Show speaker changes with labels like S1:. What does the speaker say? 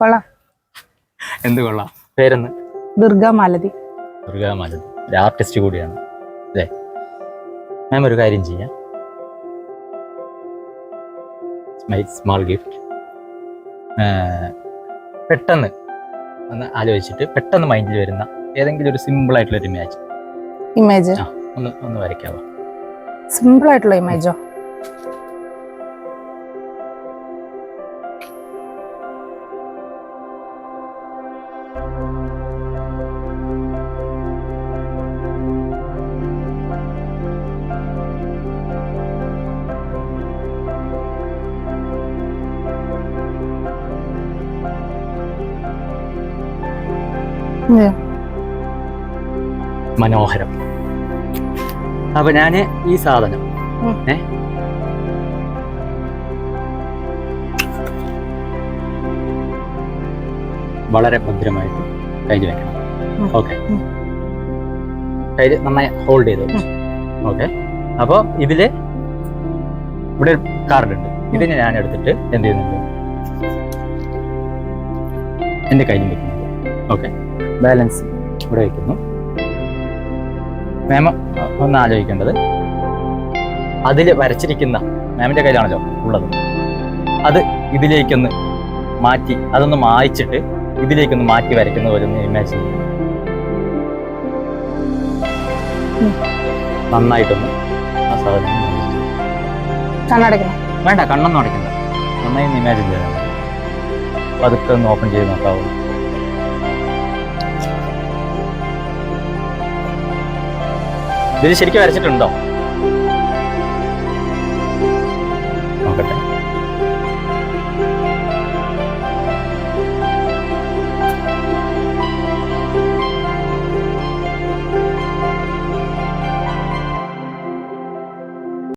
S1: കൊള്ളാം.
S2: എന്ത് കൊള്ളാം? പേരെന്ന്
S1: ദുർഗാമാലതി
S2: ദുർഗാമാലതി ഒരു ആർട്ടിസ്റ്റ് കൂടിയാണ്. അല്ലേ? മാം ഒരു കാര്യം ചെയ്യാം. മൈ സ്മാൾ ഗിഫ്റ്റ് പെട്ടെന്ന് ഒന്ന് ആലോചിച്ചിട്ട് പെട്ടെന്ന് മൈൻഡിൽ വരുന്ന ഏതെങ്കിലും ഒരു സിമ്പിൾ ആയിട്ടുള്ള ഒരു ഇമേജ്
S1: ഇമേജ്
S2: ഒന്ന് ഒന്ന് വരയ്ക്കാവോ?
S1: സിമ്പിൾ ആയിട്ടുള്ള ഇമേജോ
S2: മനോഹരം. അപ്പൊ ഞാൻ ഈ സാധനം. ഏ? വളരെ ഭദ്രമായിട്ട് കയ്യിൽ വെക്കണം. ഓക്കെ.
S1: കയ്യിൽ
S2: കയ്യിൽ നന്നായി ഹോൾഡ് ചെയ്ത് ഓക്കെ. അപ്പോൾ ഇതിൽ ഇവിടെ ഒരു കാർഡ് ഉണ്ട്. ഇതിന് ഞാൻ എടുത്തിട്ട് എന്ത് ചെയ്യുന്നുണ്ട്? എന്റെ കയ്യിൽ വെക്കുന്നുണ്ട്. ഓക്കെ. ബാലൻസ് ഇവിടെ വയ്ക്കുന്നു മാം ഒന്ന് ആലോചിക്കേണ്ടത്. അതിൽ വരച്ചിരിക്കുന്ന മാമിന്റെ കയ്യിലാണല്ലോ ഉള്ളത്. അത് ഇതിലേക്കൊന്ന് മാറ്റി അതൊന്ന് മായ്ച്ചിട്ട് ഇതിലേക്കൊന്ന് മാറ്റി വരയ്ക്കുന്ന പോലെ ഒന്ന് ഇമാജിൻ നന്നായിട്ടൊന്ന് ആ സാധനം വേണ്ട കണ്ണൊന്നും അടയ്ക്കണ്ട. നന്നായി ഇമേജ് ഇമാജിൻ ചെയ്താൽ അതൊക്കെ ഒന്ന് ഓപ്പൺ ചെയ്ത് നോക്കാവൂ. ഇതിൽ ശരിക്കും വരച്ചിട്ടുണ്ടോ?